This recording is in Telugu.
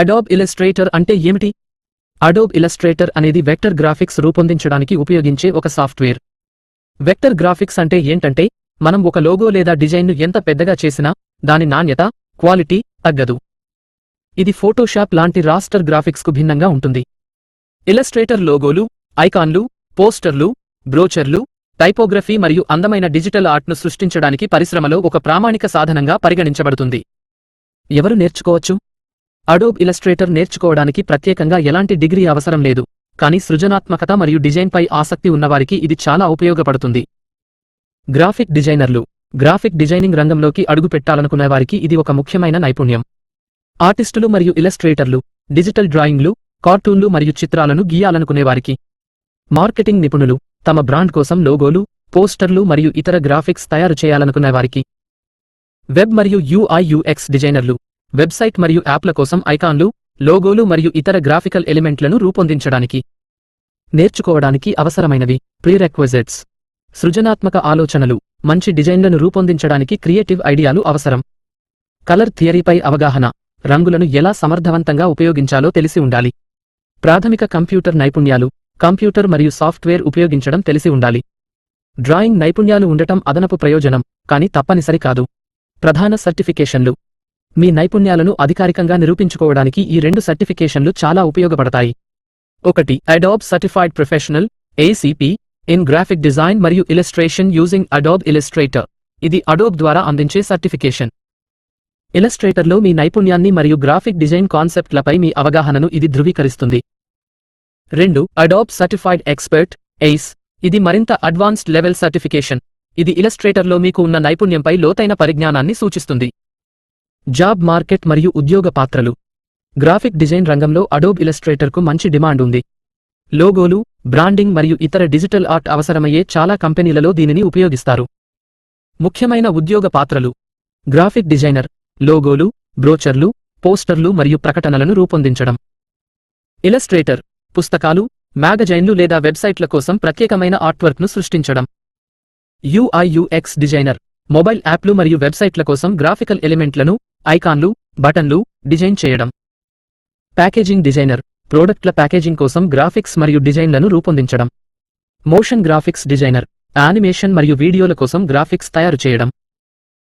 అడోబ్ ఇలస్ట్రేటర్ అంటే ఏమిటి? అడోబ్ ఇలస్ట్రేటర్ అనేది వెక్టర్ గ్రాఫిక్స్ రూపొందించడానికి ఉపయోగించే ఒక సాఫ్ట్వేర్. వెక్టర్ గ్రాఫిక్స్ అంటే ఏంటంటే మనం ఒక లోగో లేదా డిజైన్ను ఎంత పెద్దగా చేసినా దాని నాణ్యత క్వాలిటీ తగ్గదు. ఇది ఫోటోషాప్ లాంటి రాస్టర్ గ్రాఫిక్స్కు భిన్నంగా ఉంటుంది. ఇలస్ట్రేటర్ లోగోలు ఐకాన్లు పోస్టర్లు బ్రోచర్లు టైపోగ్రఫీ మరియు అందమైన డిజిటల్ ఆర్ట్ను సృష్టించడానికి పరిశ్రమలో ఒక ప్రామాణిక సాధనంగా పరిగణించబడుతుంది. ఎవరు నేర్చుకోవచ్చు? అడోబ్ ఇలస్ట్రేటర్ నేర్చుకోవడానికి ప్రత్యేకంగా ఎలాంటి డిగ్రీ అవసరం లేదు. కానీ సృజనాత్మకత మరియు డిజైన్పై ఆసక్తి ఉన్నవారికి ఇది చాలా ఉపయోగపడుతుంది. గ్రాఫిక్ డిజైనర్లు. గ్రాఫిక్ డిజైనింగ్ రంగంలోకి అడుగుపెట్టాలనుకునేవారికి వారికి ఇది ఒక ముఖ్యమైన నైపుణ్యం. ఆర్టిస్టులు మరియు ఇలస్ట్రేటర్లు. డిజిటల్ డ్రాయింగ్లు కార్టూన్లు మరియు చిత్రాలను గీయాలనుకునేవారికి మార్కెటింగ్ నిపుణులు. తమ బ్రాండ్ కోసం లోగోలు పోస్టర్లు మరియు ఇతర గ్రాఫిక్స్ తయారు చేయాలనుకునేవారికి వెబ్ మరియు యుఐయుఎక్స్ డిజైనర్లు. వెబ్సైట్ మరియు యాప్ల కోసం ఐకాన్లు లోగోలు మరియు ఇతర గ్రాఫికల్ ఎలిమెంట్లను రూపొందించడానికి నేర్చుకోవడానికి అవసరమైనవి. ప్రీరెక్వజిట్స్. సృజనాత్మక ఆలోచనలు. మంచి డిజైన్లను రూపొందించడానికి క్రియేటివ్ ఐడియాలు అవసరం. కలర్ థియరీపై అవగాహన. రంగులను ఎలా సమర్థవంతంగా ఉపయోగించాలో తెలిసి ఉండాలి. ప్రాథమిక కంప్యూటర్ నైపుణ్యాలు. కంప్యూటర్ మరియు సాఫ్ట్వేర్ ఉపయోగించడం తెలిసి ఉండాలి. డ్రాయింగ్ నైపుణ్యాలు ఉండటం అదనపు ప్రయోజనం కానీ తప్పనిసరి కాదు. ప్రధాన సర్టిఫికేషన్లు. మీ నైపుణ్యాలను అధికారికంగా నిరూపించుకోవడానికి ఈ రెండు సర్టిఫికేషన్లు చాలా ఉపయోగపడతాయి. ఒకటి Adobe certified professional ACP in graphic design మరియు ఇలస్ట్రేషన్ యూజింగ్ అడాబ్ ఇలస్ట్రేటర్ ఇది అడోబ్ ద్వారా అందించే సర్టిఫికేషన్. ఇలస్ట్రేటర్లో మీ నైపుణ్యాన్ని మరియు గ్రాఫిక్ డిజైన్ కాన్సెప్ట్లపై మీ అవగాహనను ఇది ధృవీకరిస్తుంది. రెండు అడాబ్ సర్టిఫైడ్ ఎక్స్పర్ట్ ఎయిస్ ఇది మరింత అడ్వాన్స్డ్ లెవెల్ సర్టిఫికేషన్ ఇది ఇలస్ట్రేటర్లో మీకు ఉన్న నైపుణ్యంపై లోతైన పరిజ్ఞానాన్ని సూచిస్తుంది. జాబ్ మార్కెట్ మరియు ఉద్యోగ పాత్రలు. గ్రాఫిక్ డిజైన్ రంగంలో అడోబ్ ఇలస్ట్రేటర్కు మంచి డిమాండ్ ఉంది. లోగోలు బ్రాండింగ్ మరియు ఇతర డిజిటల్ ఆర్ట్ అవసరమయ్యే చాలా కంపెనీలలో దీనిని ఉపయోగిస్తారు. ముఖ్యమైన ఉద్యోగ పాత్రలు. గ్రాఫిక్ డిజైనర్ లోగోలు బ్రోచర్లు పోస్టర్లు మరియు ప్రకటనలను రూపొందించడం. ఇలస్ట్రేటర్ పుస్తకాలు మ్యాగజైన్లు లేదా వెబ్సైట్ల కోసం ప్రత్యేకమైన ఆర్ట్వర్క్ను సృష్టించడం. యుఐయుఎక్స్ డిజైనర్ మొబైల్ యాప్లు మరియు వెబ్సైట్ల కోసం గ్రాఫికల్ ఎలిమెంట్లను ఐకాన్లు బటన్లు డిజైన్ చేయడం. ప్యాకేజింగ్ డిజైనర్ ప్రోడక్ట్ల ప్యాకేజింగ్ కోసం గ్రాఫిక్స్ మరియు డిజైన్లను రూపొందించడం. మోషన్ గ్రాఫిక్స్ డిజైనర్ యానిమేషన్ మరియు వీడియోల కోసం గ్రాఫిక్స్ తయారు చేయడం.